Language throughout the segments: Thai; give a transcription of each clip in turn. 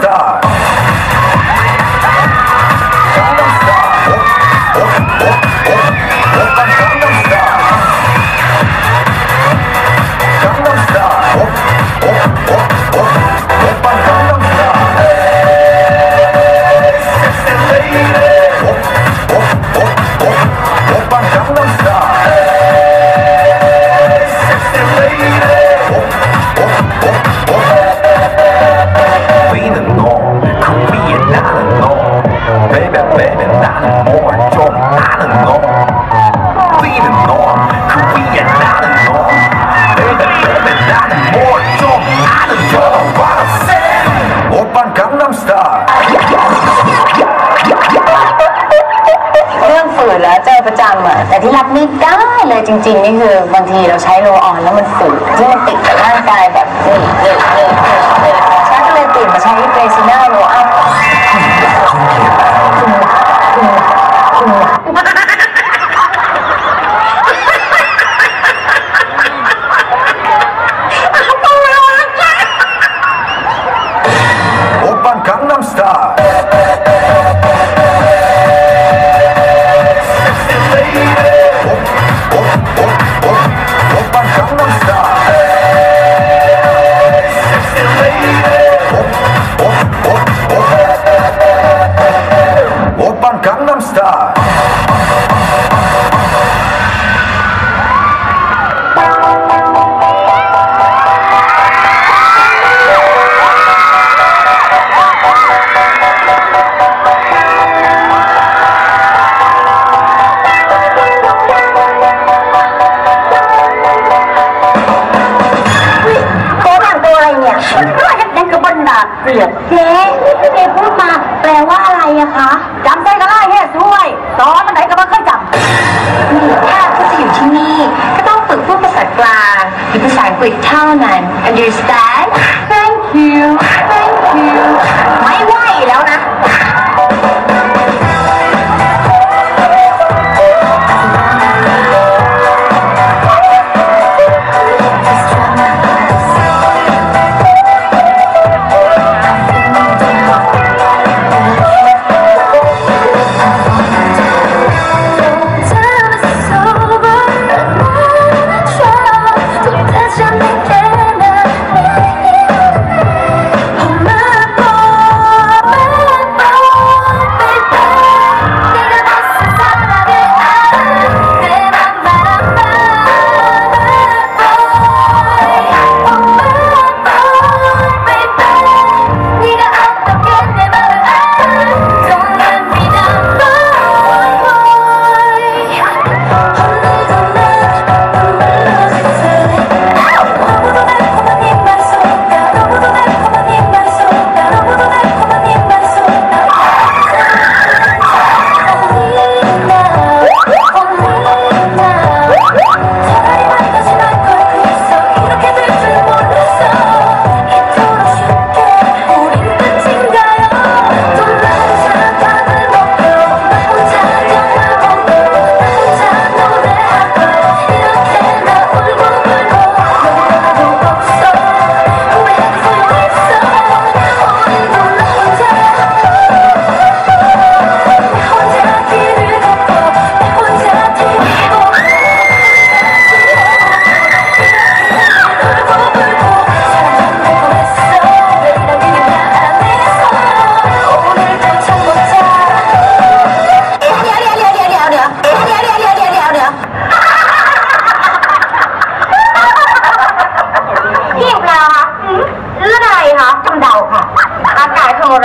star. แต่ที่รับไม่ได้เลยจริง ๆ นี่คือบางทีเราใช้โรลออนแล้วมันฝืดที่มันติดกับร่างกายแบบนี่เนยเนยเนืดเนืดฉันก็เลยเปลี่ยนมาใช้เบรซิน่าโรลอัพ บันดาษเปลือกเจ๊เจ๊พูดมาแปลว่าอะไรอะคะจำได้ก็ได้แค่ช่วยสอนมันไหนก็ไม่เคยจำนี่ถ้าเขาจะอยู่ที่นี่ ก็ต้องฝึกพูดภาษากลางหรือภาษาอังกฤษเท่านั้น understand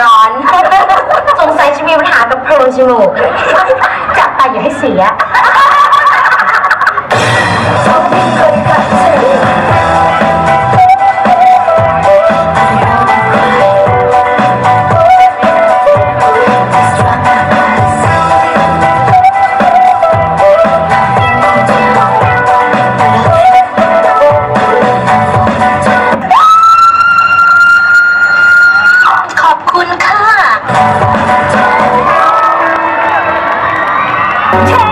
ร้อน สงสัยจะมีปัญหากับโพรงจมูกจับไปอย่าให้เสีย Time.